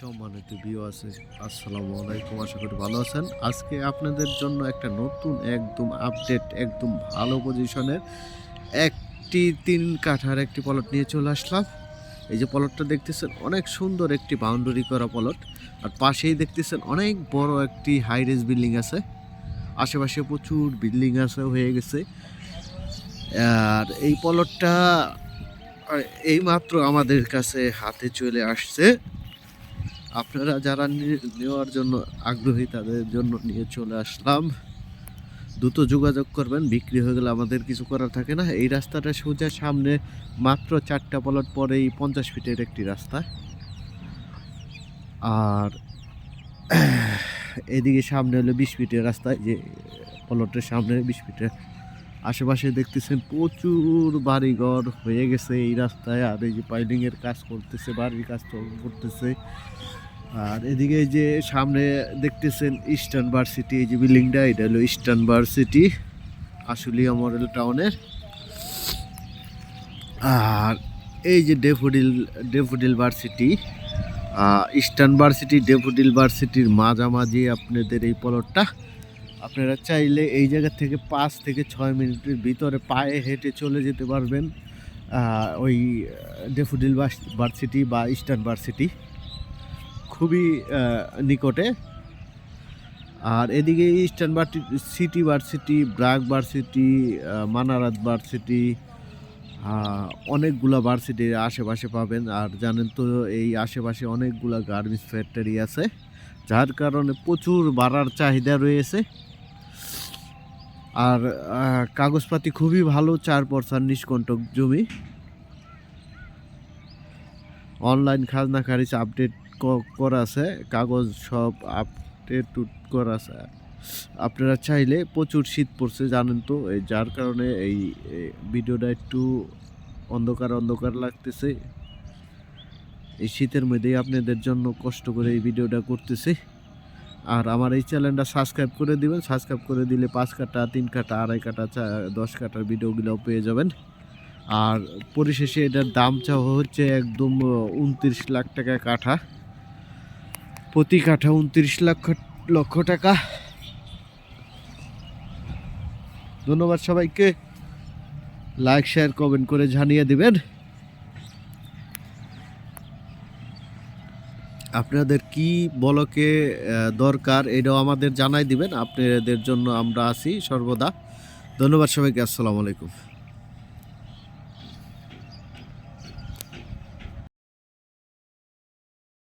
সম্মানিত আছে আসসালামু আলাইকুম, আশা করি ভালো আছেন। আজকে আপনাদের জন্য একটা নতুন একদম আপডেট একদম ভালো পজিশনের একটি তিন কাঠার একটি পলট নিয়ে চলে আসলাম। এই যে পলটটা দেখতেছেন, অনেক সুন্দর একটি বাউন্ডারি করা পলট আর পাশেই দেখতেছেন, অনেক বড় একটি হাই রেজ বিল্ডিং আছে। আশেপাশে প্রচুর বিল্ডিং আছে, হয়ে গেছে। আর এই পলটটা এইমাত্র আমাদের কাছে হাতে চলে আসছে। আপনারা যারা নেওয়ার জন্য আগ্রহী, তাদের জন্য নিয়ে চলে আসলাম। দ্রুত যোগাযোগ করবেন, বিক্রি হয়ে গেলে আমাদের কিছু করার থাকে না। এই রাস্তাটা সোজা সামনে, মাত্র চারটা পলট পরেই পঞ্চাশ ফিটের একটি রাস্তা। আর এদিকে সামনে হলো বিশ ফিটের রাস্তা যে পলটের সামনে বিশ ফিটের আশেপাশে দেখতেছেন প্রচুর বাড়িঘর হয়ে গেছে এই রাস্তায়। আর এই যে পাইলিং এর কাজ করতেছে, বাড়ির কাজ করতেছে। আর এদিকে যে সামনে দেখতেছেন ইস্টার্ন ভার্সিটি এই যে বিল্ডিংটা, এটা হলো ইস্টার্ন ভার্সিটি আশুলিয়া মডেল টাউনের আর এই যে Daffodil Daffodil varsity Eastern varsity Daffodil ভার্সিটির মাঝামাঝি আপনাদের এই পলটটা। আপনারা চাইলে এই জায়গা থেকে পাঁচ থেকে ছয় মিনিটের ভিতরে পায়ে হেঁটে চলে যেতে পারবেন ওই ডেফোডিল ভার্সিটি বা ইস্টার্ন ভার্সিটি খুবই নিকটে। আর এদিকে Eastern City varsity BRAC varsity Manarat varsity অনেকগুলা ভার্সিটির আশেপাশে পাবেন। আর জানেন তো, এই আশেপাশে অনেকগুলা গার্মেন্টস ফ্যাক্টরি আছে, যার কারণে প্রচুর বাড়ার চাহিদা রয়েছে। আর কাগজপাতি খুবই ভালো, চার পার্সেন্ট নিষ্কণ্টক জমি। অনলাইন খাজনা খারিজ আপডেট করা আছে, কাগজ সব আপডেট করা আছে। আপনারা চাইলে প্রচুর শীত পড়ছে, জানেন তো, এই যার কারণে এই ভিডিওটা একটু অন্ধকার অন্ধকার লাগতেছে। এই শীতের মধ্যেই আপনাদের জন্য কষ্ট করে এই ভিডিওটা করতেছি। আর আমার এই চ্যানেলটা সাবস্ক্রাইব করে দিবেন সাবস্ক্রাইব করে দিলে পাঁচ কাটা তিন কাটা আড়াই কাটা দশ কাটার ভিডিওগুলো পেয়ে যাবেন। আর পরিশেষে এটার দাম চাওয়া হচ্ছে একদম উনত্রিশ লাখ টাকা কাঠা। প্রতি কাঠা উনত্রিশ লক্ষ লক্ষ টাকা। ধন্যবাদ সবাইকে। লাইক শেয়ার কমেন্ট করে জানিয়ে দিবেন। আপনাদের কি বলকে দরকার এটাও আমাদের জানাই দিবেন। আপনাদের জন্য আমরা আছি সর্বদা। ধন্যবাদ সবাইকে। আসসালামু আলাইকুম।